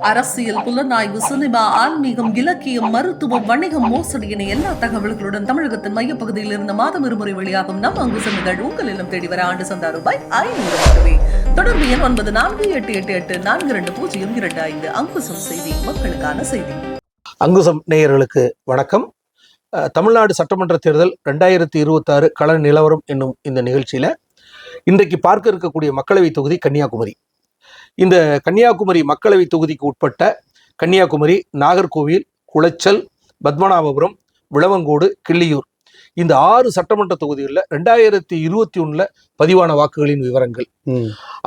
அரசியல் புலனாய்வு சினிமா ஆன்மீகம் இலக்கியம் மருத்துவம் வணிகம் மோசடி என எல்லா தகவல்களுடன் தமிழகத்தின் மையப்பகுதியில் இருந்து மாதம் இருமுறை வெளியாகும் நம் அங்கு சென்றுகள் உங்கள் இல்லம் தேடி வர ஆண்டு சந்தா ரூபாய் ஐநூறு மட்டுமே. தொடர்பு எண் ஒன்பது நான்கு எட்டு எட்டு எட்டு நான்கு இரண்டு பூஜ்ஜியம் இரண்டு ஐந்து. அங்குசம் செய்தி மக்களுக்கான செய்தி. அங்குசம் நேயர்களுக்கு வணக்கம். அஹ், தமிழ்நாடு சட்டமன்ற தேர்தல் ரெண்டாயிரத்தி இருபத்தாறு கள நிலவரம் என்னும் இந்த நிகழ்ச்சியில இன்றைக்கு பார்க்க இருக்கக்கூடிய மக்களவை தொகுதி கன்னியாகுமரி. இந்த கன்னியாகுமரி மக்களவை தொகுதிக்கு உட்பட்ட கன்னியாகுமரி நாகர்கோவில் குளச்சல் பத்மநாபபுரம் விளவங்கோடு கிள்ளியூர். இந்த ஆறு சட்டமன்ற தொகுதிகளில் ரெண்டாயிரத்தி இருபத்தி ஒண்ணுல பதிவான வாக்குகளின் விவரங்கள்.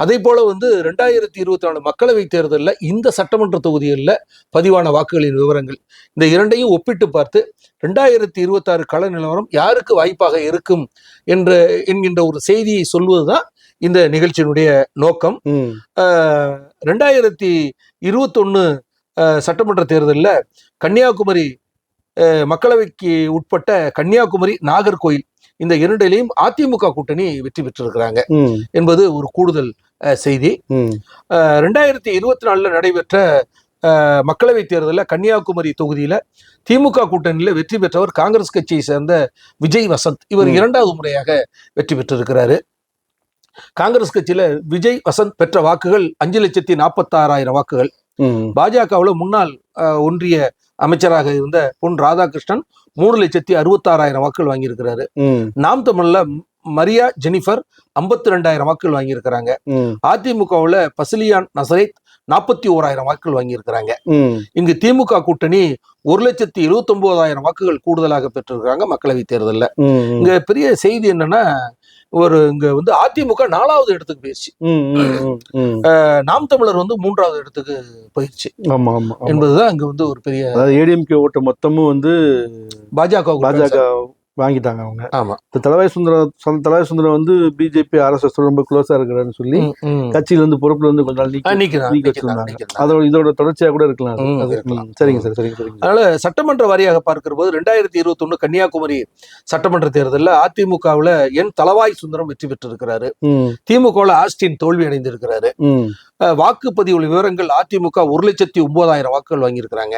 அதே போல வந்து ரெண்டாயிரத்தி இருபத்தி நாலு மக்களவை தேர்தலில் இந்த சட்டமன்ற தொகுதிகளில் பதிவான வாக்குகளின் விவரங்கள். இந்த இரண்டையும் ஒப்பிட்டு பார்த்து ரெண்டாயிரத்தி இருபத்தாறு கள நிலவரம் யாருக்கு வாய்ப்பாக இருக்கும் என்ற என்கின்ற ஒரு செய்தியை சொல்வதுதான் இந்த நிகழ்ச்சியினுடைய நோக்கம். ரெண்டாயிரத்தி இருபத்தொன்னு சட்டமன்ற தேர்தலில் கன்னியாகுமரி மக்களவைக்கு உட்பட்ட கன்னியாகுமரி நாகர்கோயில் இந்த இரண்டிலையும் அதிமுக கூட்டணி வெற்றி பெற்றிருக்கிறாங்க என்பது ஒரு கூடுதல் செய்தி. ரெண்டாயிரத்தி இருபத்தி நாலுல நடைபெற்ற மக்களவைத் தேர்தலில் கன்னியாகுமரி தொகுதியில திமுக கூட்டணியில வெற்றி பெற்றவர் காங்கிரஸ் கட்சியை சேர்ந்த விஜய் வசந்த். இவர். இரண்டாவது முறையாக வெற்றி பெற்றிருக்கிறாரு. காங்கிரஸ் கட்சியில விஜய் வசந்த் பெற்ற வாக்குகள் அஞ்சு லட்சத்தி நாற்பத்தாறாயிரம் வாக்குகள். பாஜகவுல முன்னாள் ஒன்றிய அமைச்சராக இருந்த பொன் ராதாகிருஷ்ணன் மூணு லட்சத்தி அறுபத்தாறாயிரம் வாக்குகள் வாங்கியிருக்கிறாரு. நாம் தமிழ்ல மரியா ஜெனிஃபர் ஐம்பத்தி ரெண்டாயிரம் வாக்குகள் வாங்கியிருக்கிறாங்க. அதிமுகவுல பசிலியான் நசரேத் நாற்பத்தி ஓராயிரம் வாக்குகள் வாங்கியிருக்கிறாங்க. இங்கு திமுக கூட்டணி ஒரு லட்சத்தி எழுபத்தி ஒன்பதாயிரம் வாக்குகள் கூடுதலாக பெற்றிருக்கிறாங்க மக்களவை தேர்தலில். இங்க பெரிய செய்தி என்னன்னா ஒரு இங்க வந்து அதிமுக நாலாவது இடத்துக்கு போயிடுச்சு அஹ், நாம் தமிழர் வந்து மூன்றாவது இடத்துக்கு போயிடுச்சு ஆமா ஆமா ஆமா. என்பதுதான் இங்க வந்து ஒரு பெரிய அதாவது ஏடிஎம்கே ஓட்டு மொத்தமும் வந்து பாஜக பாஜக வாங்கிட்டாங்க அவங்க. ஆமா. இந்த தலைவாய் சுந்தரம் சொந்த தலைவாய் சுந்தரம் வந்து பிஜேபி ஆர்எஸ்எஸ் ரொம்ப க்ளோஸா இருக்கிறான்னு சொல்லி. கட்சியில இருந்து பொறுப்புல இருந்து கொஞ்ச நாள் நீக்கி வச்சிருந்தாங்க. அதோட இதோட தொடர்ச்சியா கூட இருக்கலாம். சரிங்க சார் சரிங்க சரிங்க. அதனால சட்டமன்ற வாரியாக பார்க்கிற போது ரெண்டாயிரத்தி இருபத்தி ஒண்ணு கன்னியாகுமரி சட்டமன்ற தேர்தலில் அதிமுகவுல என் தலவாய் சுந்தரம் வெற்றி பெற்றிருக்கிறாரு. ம், திமுகவுல ஆஸ்டின் தோல்வி அடைந்திருக்கிறாரு. வாக்குப்பதிவு விவரங்கள் அதிமுக ஒரு லட்சத்தி ஒன்பதாயிரம் வாக்குகள் வாங்கியிருக்கிறாங்க.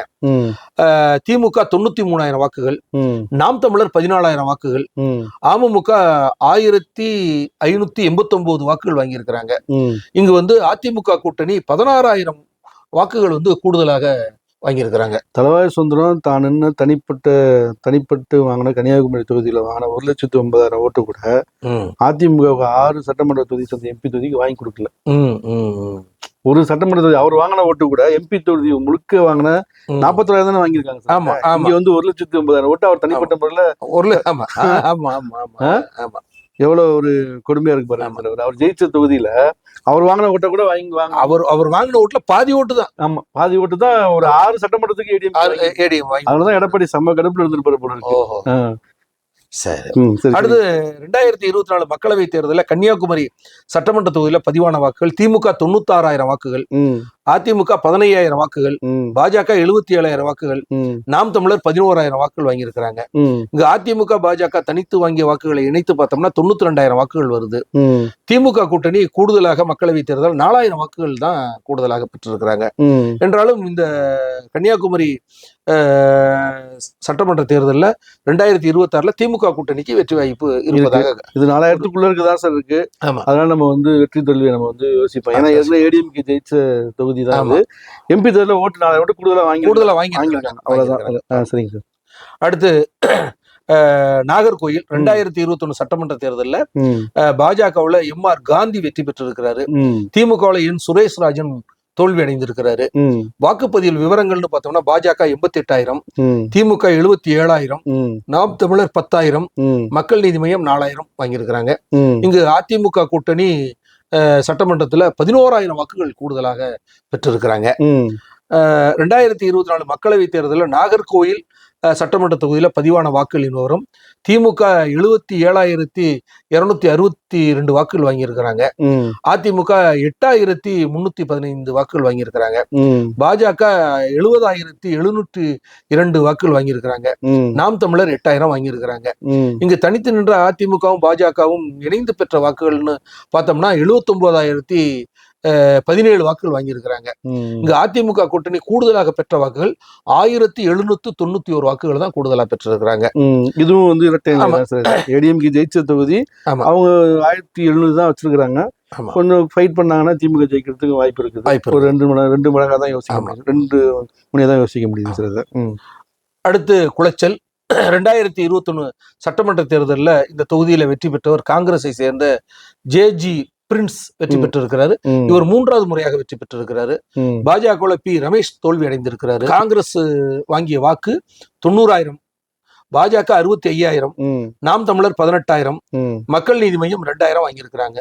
திமுக தொண்ணூத்தி மூணாயிரம் வாக்குகள். நாம் தமிழர் பதினாலாயிரம் வாக்குகள். அமமுக ஆயிரத்தி ஐநூத்தி எண்பத்தி ஒன்பது வாக்குகள் வாங்கியிருக்கிறாங்க. இங்கு வந்து அதிமுக கூட்டணி பதினாறாயிரம் வாக்குகள் வந்து கூடுதலாக வாங்கியிருக்கிறாங்க. தலவாய் சுந்தரம் தான் நின்று தனிப்பட்ட தனிப்பட்டு வாங்கின கன்னியாகுமரி தொகுதியில வாங்கின ஒரு லட்சத்தி ஒன்பதாயிரம் ஓட்டு கூட அதிமுக ஆறு சட்டமன்ற தொகுதி சேர்ந்த எம்பி தொகுதிக்கு வாங்கி கொடுக்கல. ஒரு சட்டமன்ற தொகுதி அவர் வாங்கின ஓட்டு கூட எம்பி தொகுதி முழுக்க வாங்கின ம். நாற்பத்தொள்ளாயிரம் தானே வாங்கியிருக்காங்க சார். ஆமா இங்க வந்து ஒரு லட்சத்தி ஒன்பதாயிரம் ஓட்டு அவர் தனிப்பட்ட முறையில ஒரு ஆமா. ஆமா ஆமா ஆமா. எவ்வளவு ஒரு கொடுமையா இருக்கு பாருங்க. அவர். ஜெயிச்ச தொகுதியில அவர் வாங்கின ஓட்டை கூட வாங்கி வாங்க அவர் அவர் வாங்கின ஓட்டுல பாதி ஓட்டு தான். ஆமா பாதி ஓட்டு தான் ஒரு ஆறு சட்டமன்றத்துக்கு ஏடிஎம் ஏடிஎம் வாங்கி அதனாலதான் எடப்பாடி செம்ம கடுப்புல இருந்துட்டு போல. சரி. அடுத்து ரெண்டாயிரத்தி இருபத்தி நாலு மக்களவை தேர்தலில் கன்னியாகுமரி சட்டமன்ற தொகுதியில பதிவான வாக்குகள் திமுக தொண்ணூத்தாறாயிரம் வாக்குகள். அதிமுக பதினையாயிரம் வாக்குகள் பாஜக எழுபத்தி ஏழாயிரம் வாக்குகள் நாம் தமிழர் பதினோராயிரம் வாக்குகள் வாங்கியிருக்கிறாங்க. இங்க அதிமுக பாஜக தனித்து வாங்கிய வாக்குகளை இணைத்து பார்த்தோம்னா தொண்ணூத்தி ரெண்டாயிரம் வாக்குகள் வருது. திமுக கூட்டணி கூடுதலாக மக்களவை தேர்தல் நாலாயிரம் வாக்குகள் தான் கூடுதலாக பெற்றிருக்கிறாங்க. என்றாலும் இந்த கன்னியாகுமரி சட்டமன்ற தேர்தலில் ரெண்டாயிரத்தி இருபத்தாறுல திமுக கூட்டணிக்கு வெற்றி வாய்ப்பு இருப்பதாக இது நாலாயிரத்துக்குள்ள இருக்குதான் சார் இருக்கு? ஆமா. அதனால நம்ம வந்து வெற்றி தோல்வியை நம்ம வந்து யோசிப்போம். ஏன்னா ஏடிஎம்கே ஜெயிச்ச தொகுதி தான் ஆமா. அது எம்பி தேர்தல ஓட்டு நாலாயிரம் ஓட்டு கூடுதலா வாங்கி கூடுதலா வாங்கி வாங்கியிருக்காங்க. அவ்வளவுதான். ஆ, சரிங்க சார். அடுத்து நாகர்கோயில் ரெண்டாயிரத்தி இருபத்தொன்னு சட்டமன்ற தேர்தலில் பாஜகவுல எம் ஆர் காந்தி வெற்றி பெற்றிருக்கிறாரு. திமுகவுல என் சுரேஷ் ராஜன் தோல்வி அடைந்திருக்கிறாரு. வாக்குப்பதிவு விவரங்கள்னு பார்த்தோம்னா பாஜக எண்பத்தி எட்டாயிரம் திமுக எழுபத்தி ஏழாயிரம் நாம் தமிழர் பத்தாயிரம் மக்கள் நீதி மையம் நாலாயிரம் வாங்கியிருக்கிறாங்க. இங்கு அதிமுக கூட்டணி சட்டமன்றத்துல பதினோராயிரம் வாக்குகள் கூடுதலாக பெற்றிருக்கிறாங்க. ரெண்டாயிரத்தி இருபத்தி நாலு மக்களவை தேர்தலில் நாகர்கோயில் அஹ், சட்டமன்ற தொகுதியில பதிவான வாக்குகளின் விவரம் திமுக எழுபத்தி ஏழாயிரத்தி இருநூத்தி அறுபத்தி ரெண்டு வாக்குகள் வாங்கியிருக்கிறாங்க. அதிமுக எட்டாயிரத்தி முன்னூத்தி பதினைந்து வாக்குகள் வாங்கியிருக்கிறாங்க. பாஜக எழுபதாயிரத்தி எழுநூற்றி இரண்டு வாக்குகள் வாங்கியிருக்கிறாங்க. நாம் தமிழர் எட்டாயிரம் வாங்கியிருக்கிறாங்க. இங்கு தனித்து நின்ற அதிமுகவும் பாஜகவும் இணைந்து பெற்ற வாக்குகள்னு பார்த்தோம்னா எழுபத்தொன்பதாயிரத்தி அஹ், பதினேழு வாக்குகள் வாங்கியிருக்கிறாங்க. இங்க அதிமுக கூட்டணி கூடுதலாக பெற்ற வாக்குகள் ஆயிரத்தி எழுநூத்தி தொண்ணூத்தி ஒரு வாக்குகள் தான் கூடுதலா பெற்றிருக்கிறாங்க. இதுவும் வந்து ஏடிஎம்கே ஜெயிச்ச தொகுதி. அவங்க ஆயிரத்தி எழுநூறு தான் வச்சிருக்காங்க ஆமா. கொஞ்சம் ஃபைட் பண்ணாங்கன்னா திமுக ஜெயிக்கிறதுக்கு வாய்ப்பு இருக்குது வாய்ப்பு ஒரு ரெண்டு மணி ரெண்டு மடங்கா தான் யோசிக்க. முடியும் ரெண்டு மணியா தான் யோசிக்க முடியுது சார். அடுத்து குளச்சல் ரெண்டாயிரத்தி இருபத்தொன்னு சட்டமன்ற தேர்தலில் இந்த தொகுதியில வெற்றி பெற்றவர் காங்கிரஸை சேர்ந்த ஜேஜி பிரின்ஸ் வெற்றி. பெற்றிருக்கிறாரு. இவர் மூன்றாவது முறையாக வெற்றி பெற்றிருக்கிறாரு ம். பாஜக பி ரமேஷ் தோல்வி அடைந்திருக்கிறாரு காங்கிரஸ் வாங்கிய வாக்கு தொண்ணூறாயிரம் பாஜக அறுபத்தி ஐயாயிரம். நாம் தமிழர் பதினெட்டாயிரம். மக்கள் நீதி மையம் ரெண்டாயிரம் வாங்கியிருக்கிறாங்க.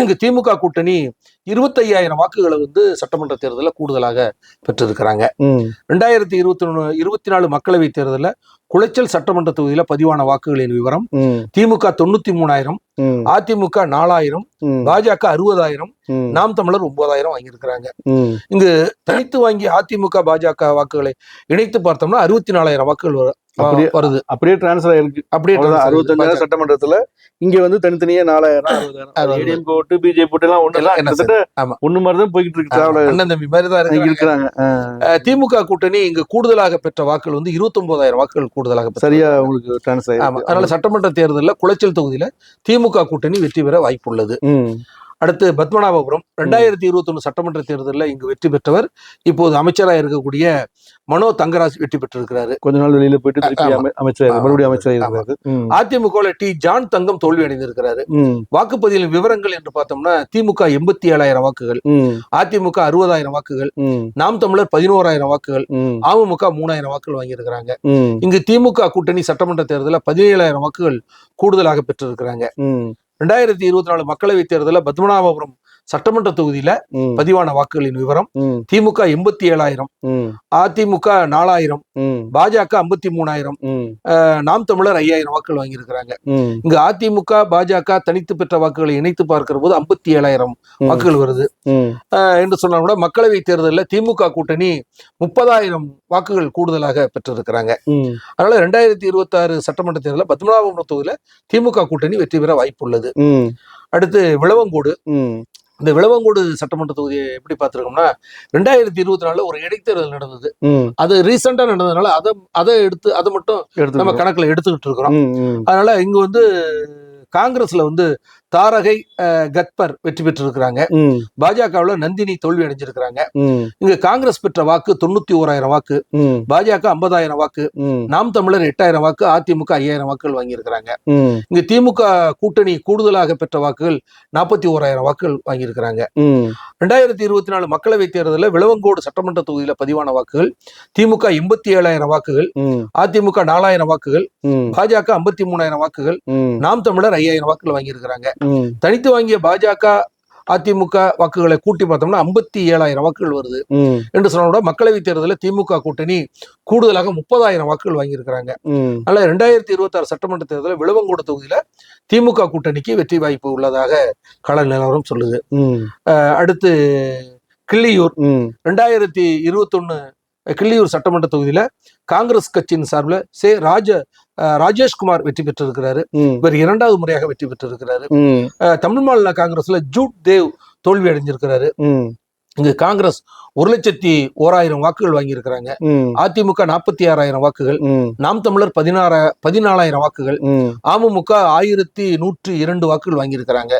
இங்க திமுக கூட்டணி இருபத்தையாயிரம் வாக்குகளை வந்து சட்டமன்ற தேர்தலில் கூடுதலாக பெற்றிருக்கிறாங்க. ரெண்டாயிரத்தி இருபத்தி ஒன்று இருபத்தி நாலு மக்களவைத் தேர்தலில் குளச்சல் சட்டமன்ற தொகுதியில பதிவான வாக்குகளின் விவரம். திமுக தொண்ணூத்தி மூணாயிரம். அதிமுக நாலாயிரம். பாஜக அறுபதாயிரம். நாம் தமிழர் ஒன்பதாயிரம் வாங்கியிருக்கிறாங்க. இங்கு தனித்து வாங்கிய அதிமுக பாஜக வாக்குகளை இணைத்து பார்த்தோம்னா அறுபத்தி நாலாயிரம் வாக்குகள் அப்படியே- வருது. அப்படியே டிரான்ஸ்ஃபர் ஆயிருக்கு. அப்படியே. அறுபத்தஞ்சாயிரம் சட்டமன்றத்துல இங்க வந்து தனித்தனியா நாலாயிரம் ஓட்டு பிஜேபி ஓட்டு எல்லாம் ஒண்ணு. ஒண்ணு மாதிரி தான் போய்கிட்டு இருக்கு. அண்ணன் தம்பி மாதிரி தான் இருக்கிறாங்க. திமுக கூட்டணி இங்கு கூடுதலாக பெற்ற வாக்குகள் வந்து இருபத்தொன்பதாயிரம் வாக்குகள் கூடுதலாக. சரியா உங்களுக்கு டிரான்ஸ்ஃபர் ஆமா. அதனால சட்டமன்ற தேர்தலில் குளச்சல் தொகுதியில திமுக கூட்டணி வெற்றி பெற வாய்ப்புள்ளது. அடுத்து பத்மநாபபுரம் ரெண்டாயிரத்தி இருபத்தொன்னு சட்டமன்ற தேர்தலில் இங்கு வெற்றி பெற்றவர் இப்போது அமைச்சராக இருக்கக்கூடிய மனோ தங்கராஜ் வெற்றி பெற்றிருக்கிறாரு கொஞ்ச நாள் வெளியில போயிட்டு அமைச்சர். மறுபடியும் அமைச்சர் இருக்கிறாரு ம். அதிமுக டி ஜான் தங்கம் தோல்வி அடைந்திருக்கிறாரு. வாக்குப்பதிவின் விவரங்கள் என்று பார்த்தோம்னா திமுக எண்பத்தி ஏழாயிரம் வாக்குகள். அதிமுக அறுபதாயிரம் வாக்குகள். நாம் தமிழர் பதினோராயிரம் வாக்குகள். அமமுக மூணாயிரம் வாக்குகள் வாங்கியிருக்கிறாங்க. இங்கு திமுக கூட்டணி சட்டமன்ற தேர்தலில் பதினேழாயிரம் வாக்குகள் கூடுதலாக பெற்றிருக்கிறாங்க. ரெண்டாயிரத்தி இருபத்தி நாலு மக்களவைத் தேர்தலில் பத்மநாபபுரம் சட்டமன்ற தொகுதியில. பதிவான வாக்குகளின் விவரம். திமுக எண்பத்தி ஏழாயிரம். அதிமுக நாலாயிரம். பாஜக ஐம்பத்தி மூணாயிரம். நாம் தமிழர் ஐயாயிரம் வாக்குகள் வாங்கியிருக்கிறாங்க. இங்கு அதிமுக பாஜக தனித்து பெற்ற வாக்குகளை இணைத்து பார்க்கிற போது ஐம்பத்தி ஏழாயிரம் வாக்குகள் வருது என்று சொன்னா கூட மக்களவைத் தேர்தலில் திமுக கூட்டணி முப்பதாயிரம் வாக்குகள் கூடுதலாக பெற்றிருக்கிறாங்க. அதனால ரெண்டாயிரத்தி இருபத்தி ஆறு சட்டமன்ற தேர்தலில் பத்மநாபபுரம் தொகுதியில திமுக கூட்டணி வெற்றி பெற வாய்ப்புள்ளது. அடுத்து விளவங்கோடு. இந்த விளவங்கோடு சட்டமன்ற தொகுதியை எப்படி பார்த்திருக்கோம்னா ரெண்டாயிரத்தி இருபத்தி நாலுல ஒரு இடைத்தேர்தல் நடந்தது. அது ரீசெண்டா நடந்ததுனால அதை அதை எடுத்து அதை மட்டும் நம்ம. கணக்குல எடுத்துக்கிட்டு இருக்கிறோம். அதனால இங்க வந்து காங்கிரஸ்ல வந்து தாரகை கத்பர் வெற்றி பெற்றிருக்கிறாங்க. பாஜகவுல நந்தினி தோல்வி அடைஞ்சிருக்கிறாங்க. இங்க காங்கிரஸ் பெற்ற வாக்கு தொண்ணூத்தி ஓராயிரம் வாக்கு. பாஜக ஐம்பதாயிரம் வாக்கு. நாம் தமிழர் எட்டாயிரம் வாக்கு அதிமுக ஐயாயிரம் வாக்குகள் வாங்கியிருக்கிறாங்க. இங்க திமுக கூட்டணி கூடுதலாக பெற்ற வாக்குகள் நாற்பத்தி ஓராயிரம் வாக்குகள் வாங்கியிருக்கிறாங்க. ரெண்டாயிரத்தி இருபத்தி நாலு மக்களவைத் தேர்தலில் விளவங்கோடு சட்டமன்ற தொகுதியில பதிவான வாக்குகள் திமுக எண்பத்தி ஏழாயிரம் வாக்குகள். அதிமுக நாலாயிரம் வாக்குகள். பாஜக ஐம்பத்தி மூணாயிரம் வாக்குகள். நாம் தமிழர் ஐயாயிரம் வாக்குகள் வாங்கியிருக்கிறாங்க. தனித்து வாங்கிய பாஜக அதிமுக வாக்குகளை கூட்டி பார்த்தோம்னா ஐம்பத்தி ஏழாயிரம் வாக்குகள் வருது. என்று சொன்னா மக்களவைத் தேர்தலில் திமுக கூட்டணி கூடுதலாக முப்பதாயிரம் வாக்குகள் வாங்கியிருக்கிறாங்க. அதனால ரெண்டாயிரத்தி இருபத்தி ஆறு சட்டமன்ற தேர்தலில் விளவங்கோடு தொகுதியில திமுக கூட்டணிக்கு வெற்றி வாய்ப்பு உள்ளதாக கள நிலவரம் சொல்லுது அடுத்து கிள்ளியூர். ரெண்டாயிரத்தி இருபத்தொன்னு கிள்ளியூர் சட்டமன்ற தொகுதியில காங்கிரஸ் கட்சியின் சார்பில் சே ராஜ ராஜேஷ்குமார் வெற்றி பெற்றிருக்கிறாரு. இவர் இரண்டாவது முறையாக வெற்றி பெற்றிருக்கிறாரு தமிழ் மாநில காங்கிரஸ்ல ஜூட் தேவ் தோல்வி அடைஞ்சிருக்கிறாரு. இங்கு காங்கிரஸ் ஒரு லட்சத்தி ஓராயிரம் வாக்குகள் வாங்கியிருக்கிறாங்க. அதிமுக நாற்பத்தி ஆறாயிரம் வாக்குகள். நாம் தமிழர் பதினாற பதினாலாயிரம் வாக்குகள். அமமுக ஆயிரத்தி நூற்றி இரண்டு வாக்குகள் வாங்கியிருக்கிறாங்க.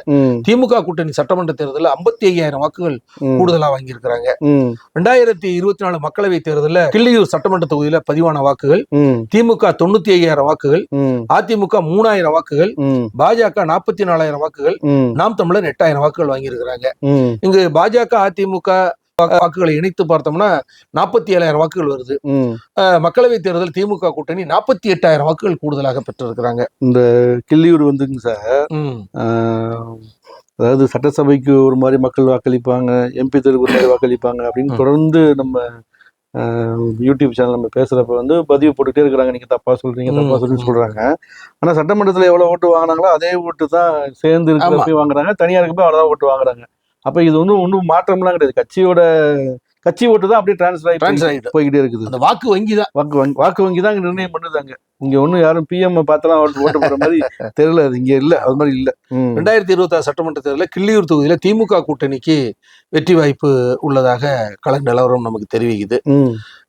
திமுக கூட்டணி சட்டமன்ற தேர்தலில் ஐம்பத்தி ஐயாயிரம் வாக்குகள். கூடுதலா வாங்கியிருக்கிறாங்க. ரெண்டாயிரத்தி இருபத்தி நாலு மக்களவைத் தேர்தலில் கிள்ளியூர் சட்டமன்ற தொகுதியில பதிவான வாக்குகள். திமுக தொண்ணூத்தி ஐயாயிரம் வாக்குகள். அதிமுக மூணாயிரம் வாக்குகள். பாஜக நாற்பத்தி நாலாயிரம் வாக்குகள். நாம் தமிழர் எட்டாயிரம் வாக்குகள் வாங்கியிருக்கிறாங்க. இங்கு பாஜக அதிமுக வாக்குகளை இணைத்து பார்த்தோம்னா நாற்பத்தி ஏழாயிரம் வாக்குகள் வருது. ம். அஹ் மக்களவைத் தேர்தல் திமுக கூட்டணி நாற்பத்தி எட்டாயிரம் வாக்குகள் கூடுதலாக பெற்றிருக்கிறாங்க. இந்த கிள்ளியூர் வந்துங்க சார். அதாவது சட்டசபைக்கு ஒரு மாதிரி மக்கள் வாக்களிப்பாங்க எம்பி தேர்வுக்கு ஒரு மாதிரி வாக்களிப்பாங்க அப்படின்னு. தொடர்ந்து நம்ம யூடியூப் சேனல் நம்ம பேசுறப்ப வந்து பதிவு போட்டுட்டே இருக்கிறாங்க. நீங்க தப்பா சொல்றீங்க தப்பா சொல்லி. சொல்றாங்க. ஆனா சட்டமன்றத்துல எவ்வளவு ஓட்டு வாங்கினாங்களோ அதே ஓட்டு தான் சேர்ந்து இருக்கிறப்ப வாங்குறாங்க. தனியா இருக்கப்ப அவ்வளவுதான் ஓட்டு வாங்குறாங்க. அப்ப இது ஒன்றும் ஒன்றும் மாற்றம்லாம் கிடையாது. கட்சியோட கட்சி ஓட்டு தான் அப்படியே டிரான்ஸ்ஃபர் ஆகி. போய்கிட்டே இருக்குது. அந்த வாக்கு வங்கி தான். வாக்கு வங்கி வாக்கு வங்கி தான் நிர்ணயம் பண்ணுதாங்க இங்க ஒண்ணும் யாரும் பிஎம் பார்த்தலாம் ஓட்டு ஓட்டு போற மாதிரி தெரியல. அது இங்க இல்ல. அது மாதிரி இல்ல. ரெண்டாயிரத்தி இருபத்தாறு சட்டமன்ற தேர்தலில் கிள்ளியூர் தொகுதியில திமுக கூட்டணிக்கு வெற்றி வாய்ப்பு உள்ளதாக கள நிலவரம் நமக்கு தெரிவிக்குது.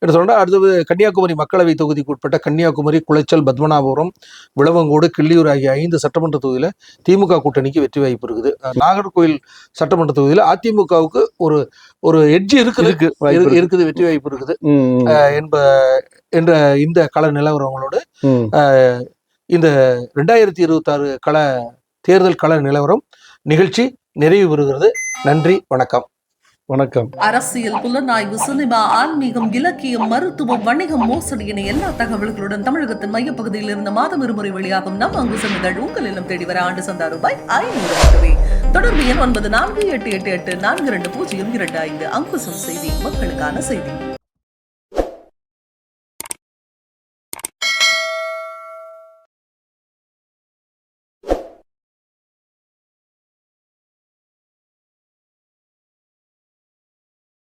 என்று சொன்னா அடுத்தது கன்னியாகுமரி மக்களவை தொகுதிக்கு உட்பட்ட கன்னியாகுமரி குளைச்சல் பத்மநாபபுரம் விளவங்கோடு கிள்ளியூர் ஆகிய ஐந்து சட்டமன்ற தொகுதியில திமுக கூட்டணிக்கு வெற்றி வாய்ப்பு இருக்குது. நாகர்கோவில் சட்டமன்ற தொகுதியில அதிமுகவுக்கு ஒரு ஒரு எட்ஜ் இருக்குது. இருக்குது வெற்றி வாய்ப்பு இருக்குது. என்ப என்ற இந்த கள நிலவரங்களோடு இந்த ரெண்டாயிரத்தி இருபத்தாறு கள தேர்தல் கள நிலவரம் நிகழ்ச்சி நிறைவு பெறுகிறது. நன்றி வணக்கம். வணக்கம். அரசியல் புலனாய்வு சினிமா ஆன்மீகம் இலக்கியம் மருத்துவம் வணிகம் மோசடி என எல்லா தகவல்களுடன் தமிழகத்தின் மையப்பகுதியில் இருந்த மாதம் இருமுறை வெளியாகும் நம் அங்குசம் இதழ் உங்கள் இல்லம் தேடி வர ஆண்டு சந்தா ரூபாய் ஐநூறு மட்டுமே தொடர்பு எண் ஒன்பது நான்கு எட்டு எட்டு எட்டு நான்கு இரண்டு பூஜ்ஜியம் இரண்டு ஐந்து. அங்குசம் செய்தி மக்களுக்கான செய்தி.